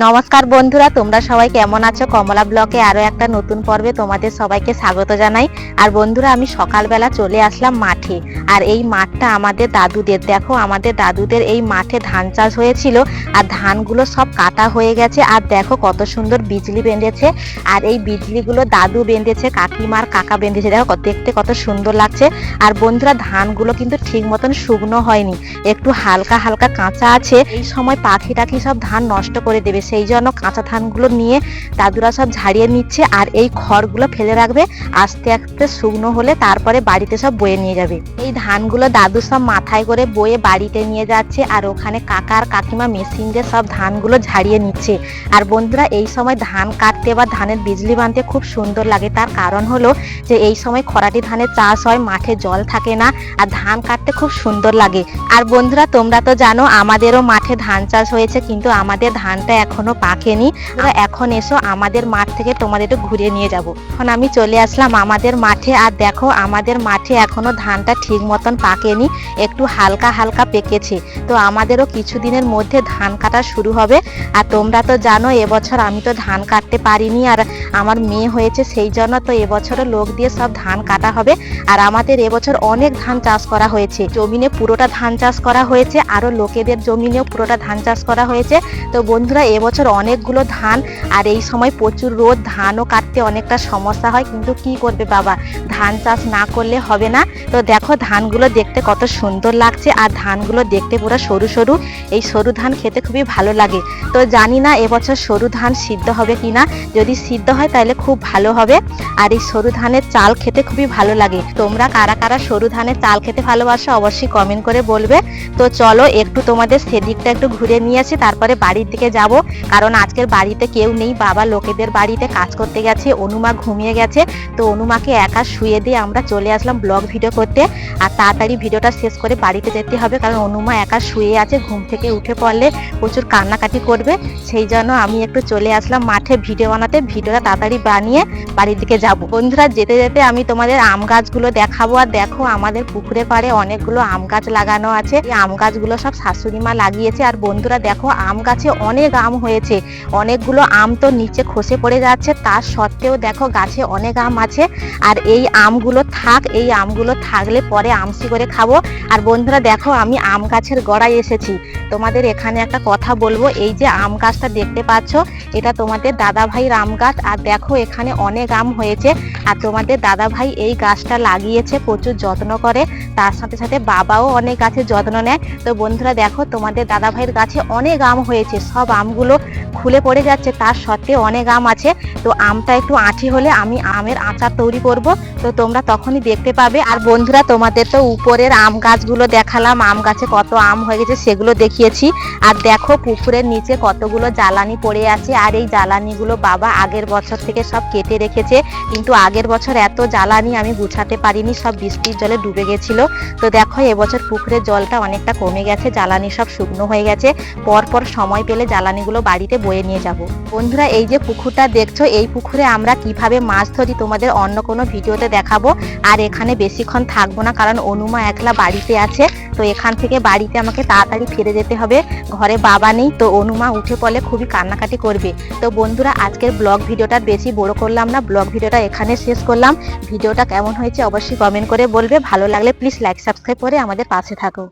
নমস্কার বন্ধুরা, তোমরা সবাই কেমন আছো? কমলা ব্লকে আরও একটা নতুন পর্বে তোমাদের সবাইকে স্বাগত জানাই। আর বন্ধুরা, আমি সকালবেলা চলে আসলাম মাঠে। আর এই মাঠটা আমাদের দাদুদের। দেখো, আমাদের দাদুদের এই মাঠে ধান চাষ হয়েছিল, আর ধানগুলো সব কাটা হয়ে গেছে। আর দেখো, কত সুন্দর বিজলি বেঁধেছে। আর এই বিজলিগুলো দাদু বেঁধেছে কাকিমার কাকা বেঁধেছে। দেখো দেখতে কত সুন্দর লাগছে। আর বন্ধুরা, ধানগুলো কিন্তু ঠিক মতন শুকনো হয়নি। একটু হালকা হালকা কাঁচা আছে। এই সময় পাখি টাখি সব ধান নষ্ট করে দেবে। সেই জন্য কাঁচা ধানগুলো নিয়ে দাদুরা সব ঝাড়িয়ে নিচ্ছে আর এই খড়গুলো ফেলে রাখবে, আস্তে আস্তে শুকনো হলে তারপরে বাড়িতে সব বয়ে নিয়ে যাবে। এই ধানগুলো দাদু সব মাথায় করে বয়ে বাড়িতে নিয়ে যাচ্ছে আর ওখানে কাকা আর কাকিমা মেশিন দিয়ে সব ধানগুলো ঝাড়িয়ে নিচ্ছে। আর বন্ধুরা, এই সময় ধান কাটতে বা ধানের বিজলি বানতে খুব সুন্দর লাগে। তার কারণ হলো যে এই সময় খরাটি ধানের চাষ হয়, মাঠে জল থাকে না আর ধান কাটতে খুব সুন্দর লাগে। আর বন্ধুরা, তোমরা তো জানো আমাদেরও মাঠে ধান চাষ হয়েছে, কিন্তু আমাদের ধানটা এখনও পাকেনি তোমরা এখন এসো আমাদের মাঠ থেকে তোমাদের ঘুরিয়ে নিয়ে যাব। এখন আমি চলে আসলাম আমাদের মাঠে। আর দেখো, আমাদের মাঠে এখনও ধানটা ঠিক মতন পাকেনি একটু হালকা হালকা পেকেছে। তো আমাদেরও কিছুদিনের মধ্যে ধান কাটা শুরু হবে। আর তোমরা তো জানো, এবছর আমি তো ধান কাটতে পারিনি। আর আমার মেয়ে হয়েছে, সেই জন্য তো এবছরও লোক দিয়ে সব ধান কাটা হবে। আর আমাদের এবছর অনেক ধান চাষ করা হয়েছে। জমিনে পুরোটা ধান চাষ করা হয়েছে। আরও লোকেদের জমিনেও পুরোটা ধান চাষ করা হয়েছে। তো বন্ধুরা, এবছর অনেকগুলো ধান আর এই সময় প্রচুর রোদ, ধানও কাটতে অনেকটা সমস্যা হয়। কিন্তু কি করবে বাবা? ধান চাষ না করলে হবে না। তো দেখো ধানগুলো দেখতে কত সুন্দর লাগছে আর ধানগুলো দেখতে পুরো সরু সরু। এই সরু ধান খেতে খুবই ভালো লাগে। তো জানি না এবছর সরু ধান সিদ্ধ হবে কিনা। যদি সিদ্ধ হয় তাহলে খুব ভালো হবে। আর এই সরু ধানের চাল খেতে খুবই ভালো লাগে। তোমরা কারা কারা সরু ধানের চাল খেতে ভালোবাসো অবশ্যই কমেন্ট করে বলবে। তো চলো একটু তোমাদের সেদিকটা একটু ঘুরে নিয়ে আসি, তারপরে বাড়ির দিকে যাব। কারণ আজকের বাড়িতে কেউ নেই, বাবা লোকেদের বাড়িতে কাজ করতে গেছে, অনুমা ঘুমিয়ে গেছে। তো অনুমাকে একা শুয়ে দিয়ে আমরা চলে আসলাম ব্লগ ভিডিও করতে। আর তাড়াতাড়ি ভিডিওটা শেষ করে বাড়িতে যেতে হবে, কারণ অনুমা একা শুয়ে আছে, ঘুম থেকে উঠে পড়লে প্রচুর কান্নাকাটি করবে। সেই জন্য আমি একটু চলে আসলাম মাঠে ভিডিও বানাতে, ভিডিওটা তাড়াতাড়ি বানিয়ে বাড়ির দিকে যাব। বন্ধুরা, যেতে যেতে আমি তোমাদের আম গাছগুলো দেখাবো। আর দেখো আমাদের পুকুরে পাড়ে অনেকগুলো আম গাছ লাগানো আছে। আম গাছগুলো সব শাশুড়ি মা লাগিয়েছে। আর বন্ধুরা, দেখো আম গাছে অনেক আম হয়েছে। অনেকগুলো আম তো নিচে খসে পড়ে যাচ্ছে। তার সত্ত্বেও দেখো গাছে অনেক আম আছে। আর এই আমগুলো থাক, এই আমগুলো থাকলে পরে আমসি করে খাব। আর বন্ধুরা দেখো, আমি আম গাছের গড়ায় এসেছি। তোমাদের এখানে একটা কথা বলব, এই যে আম গাছটা দেখতে পাচ্ছ, এটা তোমাদের দাদা ভাইয়ের আম গাছ। আর দেখো, এখানে অনেক আম হয়েছে। আর তোমাদের দাদা ভাই এই গাছটা লাগিয়েছে, প্রচুর যত্ন করে। তার সাথে সাথে বাবাও অনেক গাছের যত্ন নেয়। তো বন্ধুরা দেখো, তোমাদের দাদা ভাইয়ের গাছে অনেক আম হয়েছে। সব আমগুলো খুলে পড়ে যাচ্ছে, তার সত্ত্বেও অনেক আম আছে। তো আমটা একটু আঁঠি হলে আমি আমের আচার তৈরি করব। তো তোমরা তখনই দেখতে পাবে। আর বন্ধুরা, তোমাদের তো উপরের আম গাছগুলো দেখালাম, আম গাছে কত আম হয়ে গেছে, সেগুলো দেখিয়েছি। আর দেখো, পুকুরের নিচে কতগুলো জ্বালানি পড়ে আছে। আর এই জ্বালানিগুলো বাবা আগের বছর থেকে সব কেটে রেখেছে। কিন্তু আগের বছর এত জ্বালানি আমি গুছাতে পারিনি, সব বৃষ্টির জলে ডুবে গেছিল। তো দেখো, এবছর পুকুরের জলটা অনেকটা কমে গেছে, জ্বালানি সব শুকনো হয়ে গেছে। পর পর সময় পেলে জ্বালানিগুলো বাড়িতে বয়ে নিয়ে যাব। বন্ধুরা, এই যে পুকুরটা দেখছ, এই পুকুরে আমরা কীভাবে মাছ ধরি তোমাদের অন্য কোনো ভিডিওতে দেখাবো। আর এখানে বেশিক্ষণ থাকব না, কারণ অনুমা একলা বাড়িতে আছে। তো এখান থেকে বাড়িতে আমাকে তাড়াতাড়ি ফিরে যেতে হবে। ঘরে বাবা নেই, তো অনুমা উঠে পড়লে খুবই কান্নাকাটি করবে। তো বন্ধুরা, আজকের ব্লগ ভিডিওটা বেশি বড় করলাম না, ব্লগ ভিডিওটা এখানে শেষ করলাম। ভিডিওটা কেমন হয়েছে অবশ্যই কমেন্ট করে বলবে। ভালো লাগলে প্লিজ লাইক সাবস্ক্রাইব করে আমাদের পাশে থাকো।